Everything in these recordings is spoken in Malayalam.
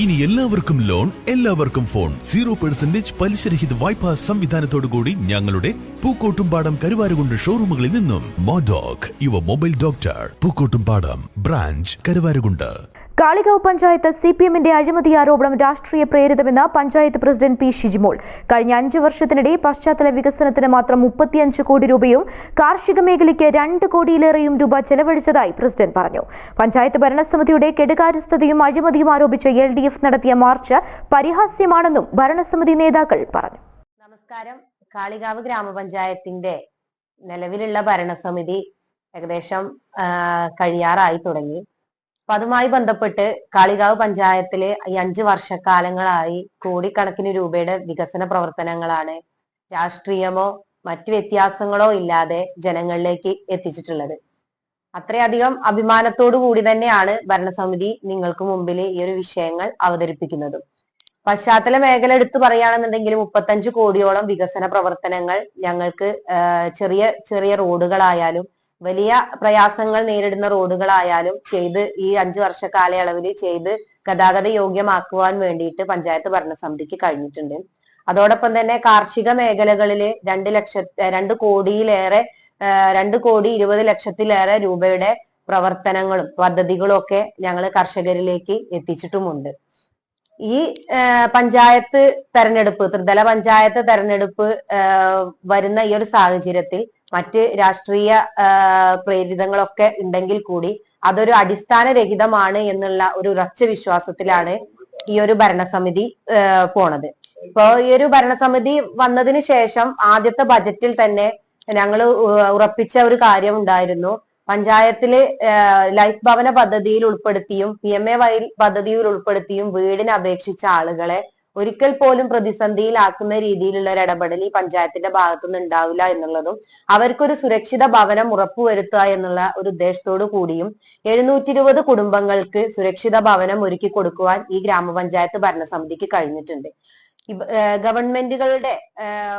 ഇനി എല്ലാവർക്കും ലോൺ എല്ലാവർക്കും ഫോൺ. സീറോ പെർസെന്റേജ് പലിശരഹിത വായ്പാ സംവിധാനത്തോടുകൂടി ഞങ്ങളുടെ പൂക്കോട്ടുംപാടം കരുവാരുകൊണ്ട് ഷോറൂമുകളിൽ നിന്നും. മോഡോക് Yuva mobile doctor Pookkottumpadam branch Karuvarakundu. Kalikavu panchayat C P എമ്മിന്റെ അഴിമതി ആരോപണം രാഷ്ട്രീയ പ്രേരിതമെന്ന് പഞ്ചായത്ത് പ്രസിഡന്റ് പി ഷിജിമോൾ. കഴിഞ്ഞ അഞ്ച് വർഷത്തിനിടെ പശ്ചാത്തല വികസനത്തിന് മാത്രം മുപ്പത്തിയഞ്ച് കോടി രൂപയും കാർഷിക മേഖലയ്ക്ക് രണ്ട് കോടിയിലേറെയും രൂപ ചെലവഴിച്ചതായി പ്രസിഡന്റ് പറഞ്ഞു. പഞ്ചായത്ത് ഭരണസമിതിയുടെ കെടുകാര്യസ്ഥതയും അഴിമതിയും ആരോപിച്ച് എൽ ഡി എഫ് നടത്തിയ മാർച്ച് പരിഹാസ്യമാണെന്നും ഭരണസമിതി നേതാക്കൾ പറഞ്ഞു. നമസ്കാരം. കാളികാവ് ഗ്രാമപഞ്ചായത്തിന്റെ നിലവിലുള്ള ഭരണസമിതി ഏകദേശം കഴിയാറായി തുടങ്ങി. അപ്പൊ അതുമായി ബന്ധപ്പെട്ട് കാളികാവ് പഞ്ചായത്തിൽ ഈ അഞ്ച് വർഷക്കാലങ്ങളായി കോടിക്കണക്കിന് രൂപയുടെ വികസന പ്രവർത്തനങ്ങളാണ് രാഷ്ട്രീയമോ മറ്റു വ്യത്യാസങ്ങളോ ഇല്ലാതെ ജനങ്ങളിലേക്ക് എത്തിച്ചിട്ടുള്ളത്. അത്രയധികം അഭിമാനത്തോടു കൂടി തന്നെയാണ് ഭരണസമിതി നിങ്ങൾക്ക് മുമ്പിൽ ഈ ഒരു വിഷയങ്ങൾ അവതരിപ്പിക്കുന്നതും. പശ്ചാത്തല മേഖല എടുത്തു പറയുകയാണെന്നുണ്ടെങ്കിൽ മുപ്പത്തഞ്ച് കോടിയോളം വികസന പ്രവർത്തനങ്ങൾ ഞങ്ങൾക്ക് ചെറിയ ചെറിയ റോഡുകളായാലും വലിയ പ്രയാസങ്ങൾ നേരിടുന്ന റോഡുകളായാലും ചെയ്ത് ഈ അഞ്ചു വർഷ കാലയളവിൽ ചെയ്ത് ഗതാഗത യോഗ്യമാക്കുവാൻ വേണ്ടിയിട്ട് പഞ്ചായത്ത് ഭരണസമിതിക്ക് കഴിഞ്ഞിട്ടുണ്ട്. അതോടൊപ്പം തന്നെ കാർഷിക മേഖലകളിൽ രണ്ട് ലക്ഷ രണ്ട് കോടിയിലേറെ രണ്ട് കോടി ഇരുപത് ലക്ഷത്തിലേറെ രൂപയുടെ പ്രവർത്തനങ്ങളും പദ്ധതികളും ഒക്കെ ഞങ്ങൾ കർഷകരിലേക്ക് എത്തിച്ചിട്ടുമുണ്ട്. ഈ പഞ്ചായത്ത് തെരഞ്ഞെടുപ്പ് ത്രിതല പഞ്ചായത്ത് തെരഞ്ഞെടുപ്പ് വരുന്ന ഈ ഒരു സാഹചര്യത്തിൽ മറ്റ് രാഷ്ട്രീയ പ്രേരിതങ്ങളൊക്കെ ഉണ്ടെങ്കിൽ കൂടി അതൊരു അടിസ്ഥാനരഹിതമാണ് എന്നുള്ള ഒരു ഉറച്ച വിശ്വാസത്തിലാണ് ഈ ഒരു ഭരണസമിതി പോണത്. ഇപ്പോ ഈ ഒരു ഭരണസമിതി വന്നതിന് ശേഷം ആദ്യത്തെ ബജറ്റിൽ തന്നെ ഞങ്ങൾ ഉറപ്പിച്ച ഒരു കാര്യം ഉണ്ടായിരുന്നു. പഞ്ചായത്തിൽ ലൈഫ് ഭവന പദ്ധതിയിൽ ഉൾപ്പെടുത്തിയും പി എം എ വൈ പദ്ധതിയിൽ ഉൾപ്പെടുത്തിയും വീടിന് അപേക്ഷിച്ച ആളുകളെ ഒരിക്കൽ പോലും പ്രതിസന്ധിയിലാക്കുന്ന രീതിയിലുള്ള ഒരു ഇടപെടൽ ഈ പഞ്ചായത്തിന്റെ ഭാഗത്തുനിന്ന് ഉണ്ടാവില്ല എന്നുള്ളതും അവർക്കൊരു സുരക്ഷിത ഭവനം ഉറപ്പുവരുത്തുക എന്നുള്ള ഒരു ഉദ്ദേശത്തോടു കൂടിയും എഴുന്നൂറ്റി ഇരുപത് കുടുംബങ്ങൾക്ക് സുരക്ഷിത ഭവനം ഒരുക്കി കൊടുക്കുവാൻ ഈ ഗ്രാമപഞ്ചായത്ത് ഭരണസമിതിക്ക് കഴിഞ്ഞിട്ടുണ്ട്. ഗവൺമെന്റുകളുടെ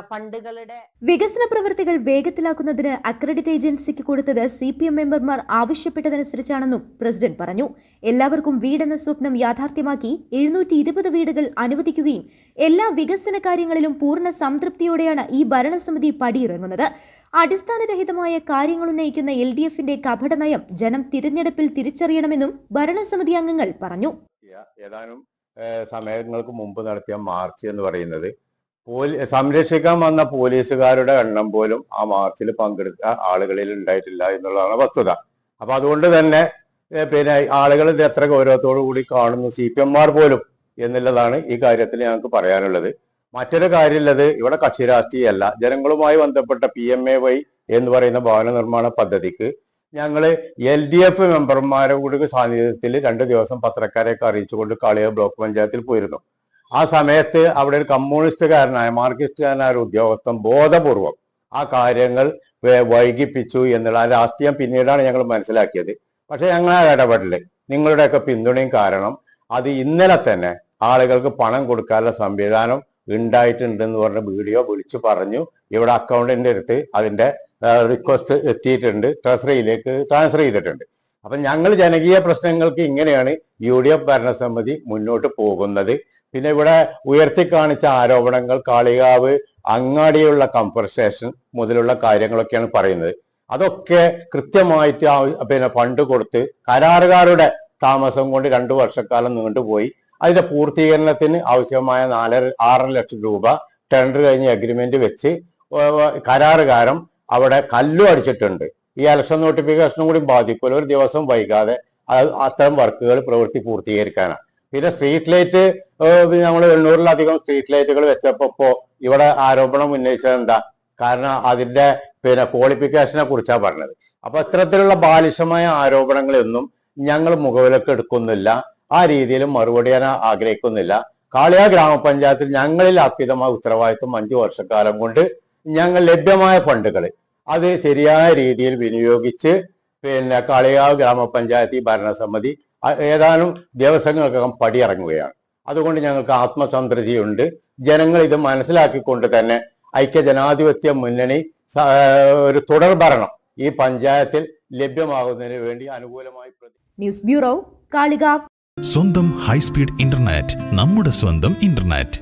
ഫണ്ടുകളുടെ വികസന പ്രവൃത്തികൾ വേഗത്തിലാക്കുന്നതിന് അക്രഡിറ്റ് ഏജൻസിക്ക് കൊടുത്തത് സി പി എം മെമ്പർമാർ ആവശ്യപ്പെട്ടതനുസരിച്ചാണെന്നും പ്രസിഡന്റ് പറഞ്ഞു. എല്ലാവർക്കും വീടെന്ന സ്വപ്നം യാഥാർത്ഥ്യമാക്കി എഴുന്നൂറ്റി ഇരുപത് വീടുകൾ അനുവദിക്കുകയും എല്ലാ വികസന കാര്യങ്ങളിലും പൂർണ സംതൃപ്തിയോടെയാണ് ഈ ഭരണസമിതി പടിയിറങ്ങുന്നത്. അടിസ്ഥാനരഹിതമായ കാര്യങ്ങൾ ഉന്നയിക്കുന്ന എൽ ഡി എഫിന്റെ കപടനയം ജനം തിരഞ്ഞെടുപ്പിൽ തിരിച്ചറിയണമെന്നും ഭരണസമിതി അംഗങ്ങൾ പറഞ്ഞു. ഏതാനും സമയങ്ങൾക്ക് മുമ്പ് നടത്തിയ മാർച്ച് എന്ന് പറയുന്നത്. പോലീ സംരക്ഷിക്കാൻ വന്ന പോലീസുകാരുടെ എണ്ണം പോലും ആ മാർച്ചിൽ പങ്കെടുത്ത ആളുകളിൽ ഉണ്ടായിട്ടില്ല എന്നുള്ളതാണ് വസ്തുത. അപ്പൊ അതുകൊണ്ട് തന്നെ പിന്നെ ആളുകൾ ഇത് എത്ര ഗൗരവത്തോടു കൂടി കാണുന്നു സി പി എംമാർ പോലും എന്നുള്ളതാണ് ഈ കാര്യത്തിൽ ഞങ്ങൾക്ക് പറയാനുള്ളത്. മറ്റൊരു കാര്യമുള്ളത് ഇവിടെ കക്ഷി രാഷ്ട്രീയമല്ല. ജനങ്ങളുമായി ബന്ധപ്പെട്ട പി എം എ വൈ എന്ന് പറയുന്ന ഭവന നിർമ്മാണ പദ്ധതിക്ക് ഞങ്ങൾ എൽ ഡി എഫ് മെമ്പർമാരുടെ കൂടി സാന്നിധ്യത്തിൽ രണ്ട് ദിവസം പത്രക്കാരെയൊക്കെ അറിയിച്ചുകൊണ്ട് കാളിയ ബ്ലോക്ക് പഞ്ചായത്തിൽ പോയിരുന്നു. ആ സമയത്ത് അവിടെ ഒരു കമ്മ്യൂണിസ്റ്റുകാരനായ മാർക്സിസ്റ്റുകാരനായ ഒരു ഉദ്യോഗസ്ഥൻ ബോധപൂർവം ആ കാര്യങ്ങൾ വൈകിപ്പിച്ചു എന്നുള്ള രാഷ്ട്രീയം പിന്നീടാണ് ഞങ്ങൾ മനസ്സിലാക്കിയത്. പക്ഷെ ഞങ്ങൾ ആ ഇടപെടൽ. നിങ്ങളുടെയൊക്കെ പിന്തുണയും കാരണം അത് ഇന്നലെ തന്നെ ആളുകൾക്ക് പണം കൊടുക്കാനുള്ള സംവിധാനം ഉണ്ടായിട്ടുണ്ടെന്ന് പറഞ്ഞ വീഡിയോ വിളിച്ചു പറഞ്ഞു. ഇവിടെ അക്കൗണ്ടിന്റെ അടുത്ത് അതിന്റെ റിക്വസ്റ്റ് എത്തിയിട്ടുണ്ട്. ട്രഷറിയിലേക്ക് ട്രാൻസ്ഫർ ചെയ്തിട്ടുണ്ട്. അപ്പൊ ഞങ്ങൾ ജനകീയ പ്രശ്നങ്ങൾക്ക് ഇങ്ങനെയാണ് യു ഡി എഫ് ഭരണസമിതി മുന്നോട്ട് പോകുന്നത്. പിന്നെ ഇവിടെ ഉയർത്തി കാണിച്ച ആരോപണങ്ങൾ കാളികാവ് അങ്ങാടിയുള്ള സ്റ്റേഷൻ മുതലുള്ള കാര്യങ്ങളൊക്കെയാണ് പറയുന്നത്. അതൊക്കെ കൃത്യമായിട്ട് പിന്നെ ഫണ്ട് കൊടുത്ത് കരാറുകാരുടെ താമസം കൊണ്ട് രണ്ടു വർഷക്കാലം നീണ്ടുപോയി. അതിന്റെ പൂർത്തീകരണത്തിന് ആവശ്യമായ നാലര ആറര ലക്ഷം രൂപ ടെൻഡർ കഴിഞ്ഞ് അഗ്രിമെന്റ് വെച്ച് കരാറുകാരം അവിടെ കല്ലും അടിച്ചിട്ടുണ്ട്. ഈ ഇലക്ഷൻ നോട്ടിഫിക്കേഷനും കൂടി ബാധിക്കുമല്ലോ ഒരു ദിവസം വൈകാതെ അത് അത്തരം വർക്കുകൾ പ്രവൃത്തി പൂർത്തീകരിക്കാനാണ് പിന്നെ സ്ട്രീറ്റ് ലൈറ്റ് നമ്മൾ എണ്ണൂറിലധികം സ്ട്രീറ്റ് ലൈറ്റുകൾ വെച്ചപ്പോ ഇവിടെ ആരോപണം ഉന്നയിച്ചത് എന്താ കാരണം അതിന്റെ പിന്നെ ക്വാളിഫിക്കേഷനെ കുറിച്ചാണ് പറഞ്ഞത്. അപ്പൊ ഇത്തരത്തിലുള്ള ബാലിശമായ ആരോപണങ്ങളൊന്നും ഞങ്ങൾ മുഖവിലക്ക് എടുക്കുന്നില്ല. ആ രീതിയിൽ മറുപടി ഞാൻ ആഗ്രഹിക്കുന്നില്ല. കാളിയ ഗ്രാമപഞ്ചായത്തിൽ ഞങ്ങളിൽ അർപ്പിതമായ ഉത്തരവാദിത്വം അഞ്ചു വർഷക്കാലം കൊണ്ട് ഞങ്ങൾ ലഭ്യമായ ഫണ്ടുകൾ അത് ശരിയായ രീതിയിൽ വിനിയോഗിച്ച് പിന്നെ കളിയാവ് ഗ്രാമപഞ്ചായത്ത് ഈ ഭരണസമിതി ഏതാനും ദിവസങ്ങൾക്കകം പടിയിറങ്ങുകയാണ്. അതുകൊണ്ട് ഞങ്ങൾക്ക് ആത്മസംതൃപ്തിയുണ്ട്. ജനങ്ങൾ ഇത് മനസ്സിലാക്കിക്കൊണ്ട് തന്നെ ഐക്യ ജനാധിപത്യ മുന്നണി ഒരു തുടർ ഭരണം ഈ പഞ്ചായത്തിൽ ലഭ്യമാകുന്നതിന് വേണ്ടി അനുകൂലമായി പ്രതി ന്യൂസ് ബ്യൂറോ കാളികാവ്. സ്വന്തം ഹൈസ്പീഡ് ഇന്റർനെറ്റ് നമ്മുടെ സ്വന്തം ഇന്റർനെറ്റ്.